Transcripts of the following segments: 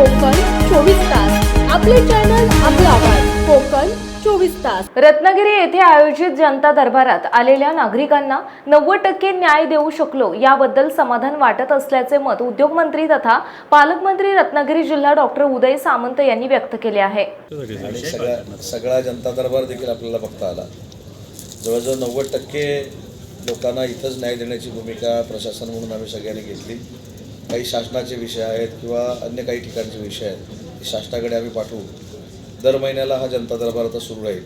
कोकण चोवीस तास. आपले चॅनल आपला आवाज. कोकण चोवीस तास. रत्नागिरी येथे आयोजित जनता दरबारात आलेल्या नागरिकांना नव्वद टक्के न्याय देऊ शकलो याबद्दल समाधान वाटत असल्याचे मत उद्योगमंत्री तथा पालकमंत्री रत्नागिरी जिल्हा डॉक्टर उदय सामंत यांनी व्यक्त केले आहे. सगळा सगळा जनता दरबार देखील आपल्याला बघता आला. जवळजवळ नव्वद टक्के लोकांना इथंच न्याय देण्याची भूमिका प्रशासन म्हणून आम्ही सगळ्यांनी घेतली. काही शासनाचे विषय आहेत किंवा अन्य काही ठिकाणचे विषय आहेत शासनाकडे आम्ही पाठवू. दर महिन्याला हा जनता दरबार आता सुरू राहील.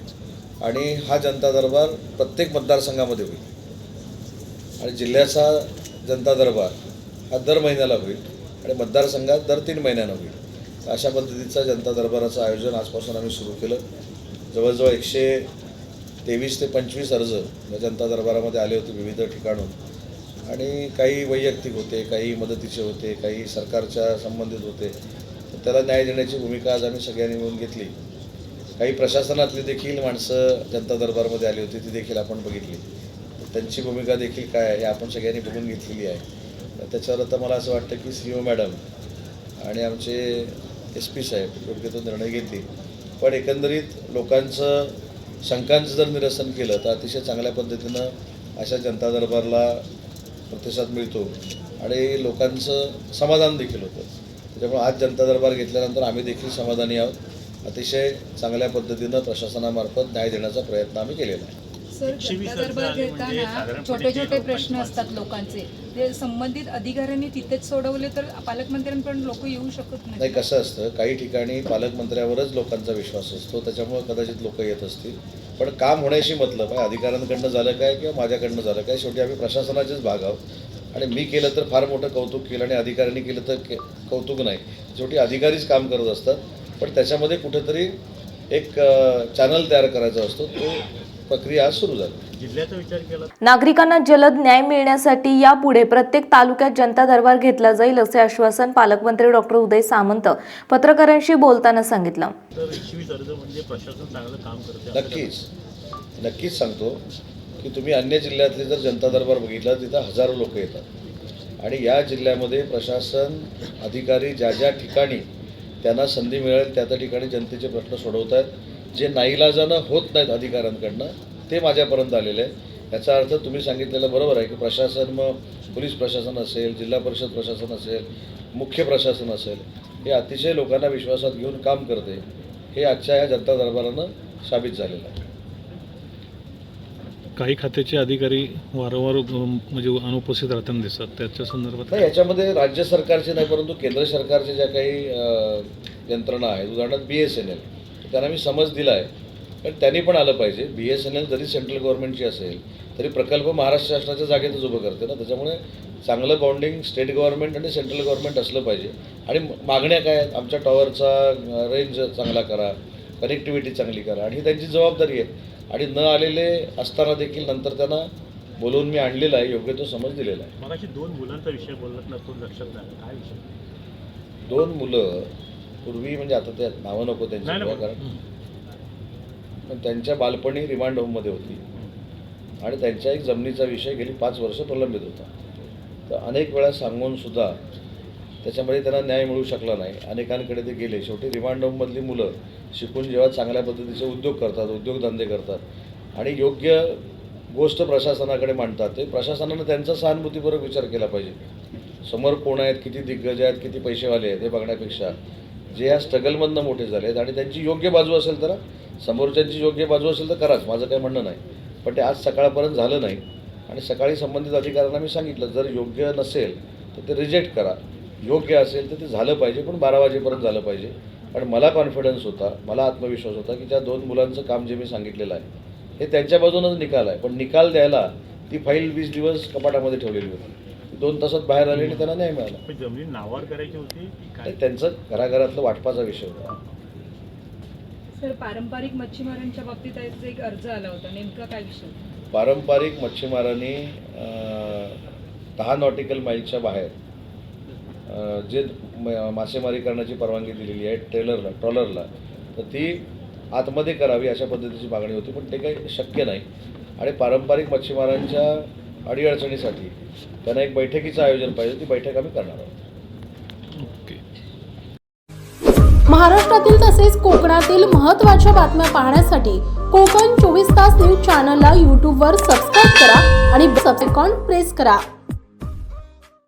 आणि हा जनता दरबार प्रत्येक मतदारसंघामध्ये होईल. आणि जिल्ह्याचा जनता दरबार हा दर महिन्याला होईल आणि मतदारसंघात दर तीन महिन्यानं होईल. अशा पद्धतीचा जनता दरबाराचं आयोजन आजपासून आम्ही सुरू केलं. जवळजवळ एकशे तेवीस ते पंचवीस अर्ज जनता दरबारामध्ये आले होते विविध ठिकाणून. आणि काही वैयक्तिक होते काही मदतीचे होते काही सरकारच्या संबंधित होते. तर त्याला न्याय देण्याची भूमिका आज आम्ही सगळ्यांनी मिळून घेतली. काही प्रशासनातली देखील माणसं जनता दरबारमध्ये आली होती ती देखील आपण बघितली. तर त्यांची भूमिका देखील काय आहे हे आपण सगळ्यांनी बघून घेतलेली आहे. तर त्याच्यावर आता मला असं वाटतं की सी ओ मॅडम आणि आमचे एस पी साहेब योग्य तो निर्णय घेतली. पण एकंदरीत लोकांचं शंकांचं जर निरसन केलं तर अतिशय चांगल्या पद्धतीनं अशा जनता दरबारला प्रतिसाद मिळतो. आणि लोकांचं समाधान देखील होतं. त्याच्यामुळे आज जनता दरबार घेतल्यानंतर आम्ही देखील समाधानी आहोत. अतिशय चांगल्या पद्धतीनं प्रशासनामार्फत न्याय देण्याचा प्रयत्न आम्ही केलेला आहे. म्हणजे छोटे छोटे लोकांची प्रश्न असतात लोकांचे. ते संबंधित अधिकाऱ्यांनी तिथेच सोडवले तर पालकमंत्र्यांपर्यंत लोक येऊ शकत नाही नाही कसं असतं काही ठिकाणी पालकमंत्र्यावरच लोकांचा विश्वास असतो. त्याच्यामुळे कदाचित लोक येत असतील. पण काम होण्याशी मतलब आहे. अधिकाऱ्यांकडनं झालं काय किंवा माझ्याकडनं झालं काय शेवटी आम्ही प्रशासनाचेच भाग आहोत. आणि मी केलं तर फार मोठं कौतुक केलं आणि अधिकाऱ्यांनी केलं तर के कौतुक नाही. शेवटी अधिकारीच काम करत असतात. पण त्याच्यामध्ये कुठेतरी एक चॅनल तयार करायचा असतो. तो प्रक्रिया आज सुरू झाली. जिल्ह्याचा विचार केला नागरिकांना जलद न्याय मिळण्यासाठी यापुढे प्रत्येक तालुक्यात जनता दरबार घेतला जाईल असे आश्वासन पालकमंत्री डॉक्टर उदय सामंत पत्रकारांशी बोलताना सांगितलं. तर एकशे वीस अर्ज म्हणजे प्रशासन चांगलं काम करते नक्कीच. नक्कीच सांगतो की तुम्ही अन्य जिल्ह्यातले जर जनता दरबार बघितला तिथं हजारो लोक येतात. आणि या जिल्ह्यामध्ये प्रशासन अधिकारी ज्या ज्या ठिकाणी त्यांना संधी मिळेल त्या त्या ठिकाणी जनतेचे प्रश्न सोडवत आहेत जे नाईलाजानं होत नाहीत अधिकाऱ्यांकडनं ते माझ्यापर्यंत आलेले आहे याचा अर्थ तुम्ही सांगितलेलं बरोबर आहे की प्रशासन मग पोलीस प्रशासन असेल जिल्हा परिषद प्रशासन असेल मुख्य प्रशासन असेल हे अतिशय लोकांना विश्वासात घेऊन काम करते हे आजच्या या जनता दरबारानं साबित झालेलं आहे. काही खात्याचे अधिकारी वारंवार म्हणजे अनुपस्थित राहताना दिसतात. त्याच्या संदर्भात नाही याच्यामध्ये राज्य सरकारचे नाही परंतु केंद्र सरकारचे ज्या काही यंत्रणा आहेत उदाहरणार्थ बी एस एन एल त्यांना मी समज दिला आहे पण त्यांनी पण आलं पाहिजे. बी एस एन एल जरी सेंट्रल गव्हर्नमेंटची असेल तरी प्रकल्प महाराष्ट्र शासनाच्या जागेतच उभं करते ना. त्याच्यामुळे चांगलं बाउंडिंग स्टेट गव्हर्नमेंट आणि सेंट्रल गव्हर्नमेंट असलं पाहिजे. आणि मागण्या काय आहेत? आमच्या टॉवरचा रेंज चांगला करा. कनेक्टिव्हिटी चांगली करा. आणि ही त्यांची जबाबदारी आहे. आणि न आलेले असताना देखील नंतर त्यांना बोलवून मी आणलेला आहे. योग्य तो समज दिलेला आहे. दोन मुलांचा विषय बोलत नसतो लक्षात काय विषय? दोन मुलं पूर्वी म्हणजे आता त्या नावं नको त्यांची. नाही, नाही. किंवा कारण पण त्यांच्या बालपणी रिमांड होममध्ये होती. आणि त्यांच्या एक जमिनीचा विषय गेली पाच वर्ष प्रलंबित होता. तर अनेक वेळा सांगूनसुद्धा त्याच्यामध्ये त्यांना न्याय मिळू शकला नाही. अनेकांकडे ते गेले. शेवटी रिमांड होममधली मुलं शिकून जेव्हा चांगल्या पद्धतीचे उद्योग करतात उद्योगधंदे करतात आणि योग्य गोष्ट प्रशासनाकडे मांडतात ते प्रशासनानं त्यांचा सहानुभूतीपूर्वक विचार केला पाहिजे. समोर कोण आहेत किती दिग्गज आहेत किती पैसेवाले आहेत हे बघण्यापेक्षा जे या स्ट्रगलमधनं मोठे झाले आहेत आणि त्यांची योग्य बाजू असेल तर समोरच्यांची योग्य बाजू असेल तर कराच माझं काही म्हणणं नाही. पण ते आज सकाळपर्यंत झालं नाही आणि सकाळी संबंधित अधिकाऱ्यांना मी सांगितलं जर योग्य नसेल तर ते रिजेक्ट करा. योग्य असेल तर ते झालं पाहिजे पण बारा वाजेपर्यंत झालं पाहिजे. कारण मला कॉन्फिडन्स होता मला आत्मविश्वास होता की त्या दोन मुलांचं काम जे मी सांगितलेलं आहे हे त्यांच्या बाजूनच निकाल आहे. पण निकाल द्यायला ती फाईल वीस दिवस कपाटामध्ये ठेवलेली होती. दोन तासात बाहेर आली आणि त्यांना न्याय मिळाला. पण जमीन नावावर करायची होती त्यांचं घराघरातलं वाटपाचा विषय होता. सर पारंपरिक मच्छीमारांच्या बाबतीत आज एक अर्ज आला होता. नेमका काय विषय पारंपरिक मच्छीमारांनी अं, दहा नॉटिकल माईलच्या बाहेर अं, जे म- मासेमारी करण्याची परवानगी दिलेली आहे ट्रेलरला ट्रॉलरला तर ती आतमध्ये करावी अशा पद्धतीची मागणी होती पण ते काही शक्य नाही. आणि पारंपरिक मच्छीमारांच्या अडीअडचणीसाठी. त्यांना एक बैठकीचं आयोजन पाहिजे ती बैठक आम्ही करणार आहोत. ओके. महाराष्ट्रातील तसेच कोकणातील महत्त्वाच्या बातम्या पाहण्यासाठी कोकण चोवीस तास न्यूज चॅनलला यूट्यूबवर सबस्क्राईब करा आणि सबसेकॉन प्रेस करा.